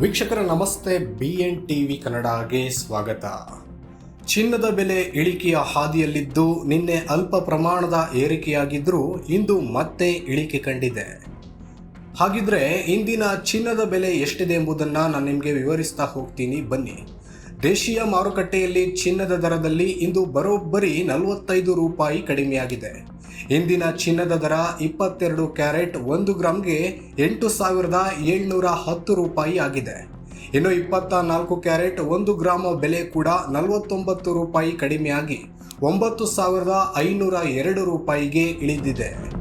ವೀಕ್ಷಕರ ನಮಸ್ತೆ B N TV ಕನ್ನಡಗೆ ಸ್ವಾಗತ. ಚಿನ್ನದ ಬೆಲೆ ಇಳಿಕೆಯ ಹಾದಿಯಲ್ಲಿದ್ದು, ನಿನ್ನೆ ಅಲ್ಪ ಪ್ರಮಾಣದ ಏರಿಕೆಯಾಗಿದ್ದರೂ ಇಂದು ಮತ್ತೆ ಇಳಿಕೆ ಕಂಡಿದೆ. ಹಾಗಿದ್ರೆ ಇಂದಿನ ಚಿನ್ನದ ಬೆಲೆ ಎಷ್ಟಿದೆ ಎಂಬುದನ್ನು ನಾನು ನಿಮಗೆ ವಿವರಿಸ್ತಾ ಹೋಗ್ತೀನಿ, ಬನ್ನಿ. ದೇಶೀಯ ಮಾರುಕಟ್ಟೆಯಲ್ಲಿ ಚಿನ್ನದ ದರದಲ್ಲಿ ಇಂದು ಬರೋಬ್ಬರಿ ನಲವತ್ತೈದು ರೂಪಾಯಿ ಕಡಿಮೆಯಾಗಿದೆ. ಇಂದಿನ ಚಿನ್ನದ ದರ ಇಪ್ಪತ್ತೆರಡು ಕ್ಯಾರೆಟ್ ಒಂದು ಗ್ರಾಮ್ಗೆ ಎಂಟು ಸಾವಿರದ ಏಳ್ನೂರ ಹತ್ತು ರೂಪಾಯಿ ಆಗಿದೆ. ಇನ್ನು ಇಪ್ಪತ್ತ ನಾಲ್ಕು ಕ್ಯಾರೆಟ್ ಒಂದು ಗ್ರಾಮ ಬೆಲೆ ಕೂಡ ನಲವತ್ತೊಂಬತ್ತು ರೂಪಾಯಿ ಕಡಿಮೆಯಾಗಿ ಒಂಬತ್ತು ಸಾವಿರದ ಐನೂರ ಎರಡು ರೂಪಾಯಿಗೆ ಇಳಿದಿದೆ.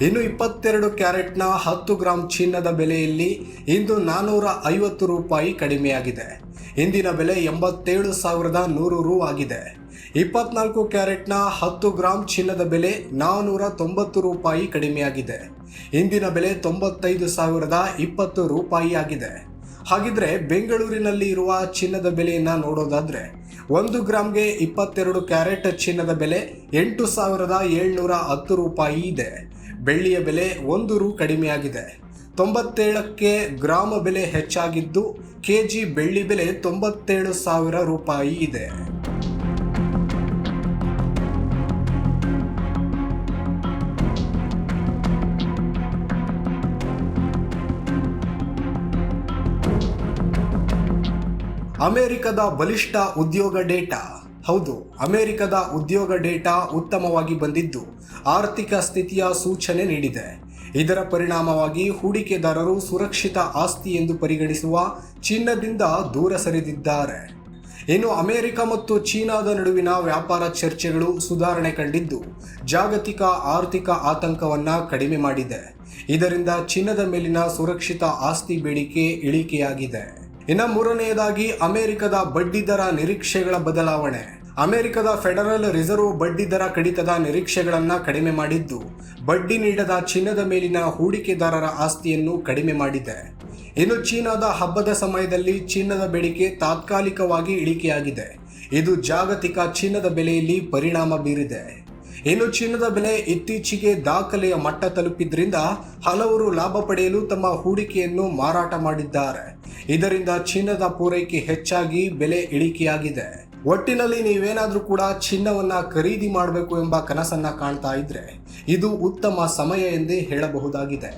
ಇನ್ನು ಇಪ್ಪತ್ತೆರಡು ಕ್ಯಾರೆಟ್ನ ಹತ್ತು ಗ್ರಾಂ ಚಿನ್ನದ ಬೆಲೆಯಲ್ಲಿ ಇಂದು ನಾನ್ನೂರ ಐವತ್ತು ರೂಪಾಯಿ ಕಡಿಮೆಯಾಗಿದೆ. ಇಂದಿನ ಬೆಲೆ ಎಂಬತ್ತೇಳು ಸಾವಿರದ ನೂರು ರು ಆಗಿದೆ. ಇಪ್ಪತ್ನಾಲ್ಕು ಕ್ಯಾರೆಟ್ನ ಹತ್ತು ಗ್ರಾಂ ಚಿನ್ನದ ಬೆಲೆ ನಾನ್ನೂರ ತೊಂಬತ್ತು ರೂಪಾಯಿ ಕಡಿಮೆಯಾಗಿದೆ. ಇಂದಿನ ಬೆಲೆ ತೊಂಬತ್ತೈದು ಸಾವಿರದ ಇಪ್ಪತ್ತು ರೂಪಾಯಿ ಆಗಿದೆ. ಹಾಗಿದ್ರೆ ಬೆಂಗಳೂರಿನಲ್ಲಿ ಇರುವ ಚಿನ್ನದ ಬೆಲೆಯನ್ನು ನೋಡೋದಾದ್ರೆ, ಒಂದು ಗ್ರಾಮ್ಗೆ ಇಪ್ಪತ್ತೆರಡು ಕ್ಯಾರೆಟ್ ಚಿನ್ನದ ಬೆಲೆ ಎಂಟು ಸಾವಿರದ ಏಳ್ನೂರ ಹತ್ತು ರೂಪಾಯಿ ಇದೆ. ಬೆಳ್ಳಿಯ ಬೆಲೆ ಒಂದು ರು ಕಡಿಮೆಯಾಗಿದೆ. ತೊಂಬತ್ತೇಳಕ್ಕೆ ಗ್ರಾಮ ಬೆಲೆ ಹೆಚ್ಚಾಗಿದ್ದು, ಕೆಜಿ ಬೆಳ್ಳಿ ಬೆಲೆ ತೊಂಬತ್ತೇಳು ಸಾವಿರ ರೂಪಾಯಿ ಇದೆ. ಅಮೆರಿಕದ ಬಲಿಷ್ಠ ಉದ್ಯೋಗ ಡೇಟಾ. ಹೌದು, ಅಮೆರಿಕದ ಉದ್ಯೋಗ ಡೇಟಾ ಉತ್ತಮವಾಗಿ ಬಂದಿದ್ದು ಆರ್ಥಿಕ ಸ್ಥಿತಿಯ ಸೂಚನೆ ನೀಡಿದೆ. ಇದರ ಪರಿಣಾಮವಾಗಿ ಹೂಡಿಕೆದಾರರು ಸುರಕ್ಷಿತ ಆಸ್ತಿ ಎಂದು ಪರಿಗಣಿಸುವ ಚಿನ್ನದಿಂದ ದೂರ ಸರಿದಿದ್ದಾರೆ. ಇನ್ನು ಅಮೆರಿಕ ಮತ್ತು ಚೀನಾದ ನಡುವಿನ ವ್ಯಾಪಾರ ಚರ್ಚೆಗಳು ಸುಧಾರಣೆ ಕಂಡಿದ್ದು ಜಾಗತಿಕ ಆರ್ಥಿಕ ಆತಂಕವನ್ನು ಕಡಿಮೆ ಮಾಡಿದೆ. ಇದರಿಂದ ಚಿನ್ನದ ಮೇಲಿನ ಸುರಕ್ಷಿತ ಆಸ್ತಿ ಬೇಡಿಕೆ ಇಳಿಕೆಯಾಗಿದೆ. ಇನ್ನು ಮೂರನೆಯದಾಗಿ ಅಮೆರಿಕದ ಬಡ್ಡಿದರ ನಿರೀಕ್ಷೆಗಳ ಬದಲಾವಣೆ. ಅಮೆರಿಕದ ಫೆಡರಲ್ ರಿಸರ್ವ್ ಬಡ್ಡಿ ದರ ಕಡಿತದ ನಿರೀಕ್ಷೆಗಳನ್ನು ಕಡಿಮೆ ಮಾಡಿದ್ದು, ಬಡ್ಡಿ ನೀಡದ ಚಿನ್ನದ ಮೇಲಿನ ಹೂಡಿಕೆದಾರರ ಆಸ್ತಿಯನ್ನು ಕಡಿಮೆ ಮಾಡಿದೆ. ಇನ್ನು ಚೀನಾದ ಹಬ್ಬದ ಸಮಯದಲ್ಲಿ ಚಿನ್ನದ ಬೇಡಿಕೆ ತಾತ್ಕಾಲಿಕವಾಗಿ ಇಳಿಕೆಯಾಗಿದೆ. ಇದು ಜಾಗತಿಕ ಚಿನ್ನದ ಬೆಲೆಯಲ್ಲಿ ಪರಿಣಾಮ ಬೀರಿದೆ. ಇನ್ನು ಚಿನ್ನದ ಬೆಲೆ ಇತ್ತೀಚೆಗೆ ದಾಖಲೆಯ ಮಟ್ಟ ತಲುಪಿದ್ರಿಂದ ಹಲವರು ಲಾಭ ಪಡೆಯಲು ತಮ್ಮ ಹೂಡಿಕೆಯನ್ನು ಮಾರಾಟ ಮಾಡಿದ್ದಾರೆ. ಇದರಿಂದ ಚಿನ್ನದ ಪೂರೈಕೆ ಹೆಚ್ಚಾಗಿ ಬೆಲೆ ಇಳಿಕೆಯಾಗಿದೆ. ಒಟ್ಟಿನಲ್ಲಿ ನೀವೇನಾದರೂ ಕೂಡ ಚಿನ್ನವನ್ನು ಖರೀದಿ ಮಾಡಬೇಕು ಎಂಬ ಕನಸನ್ನು ಕಾಣ್ತಾ ಇದ್ರೆ ಇದು ಉತ್ತಮ ಸಮಯ ಎಂದೇ ಹೇಳಬಹುದಾಗಿದೆ.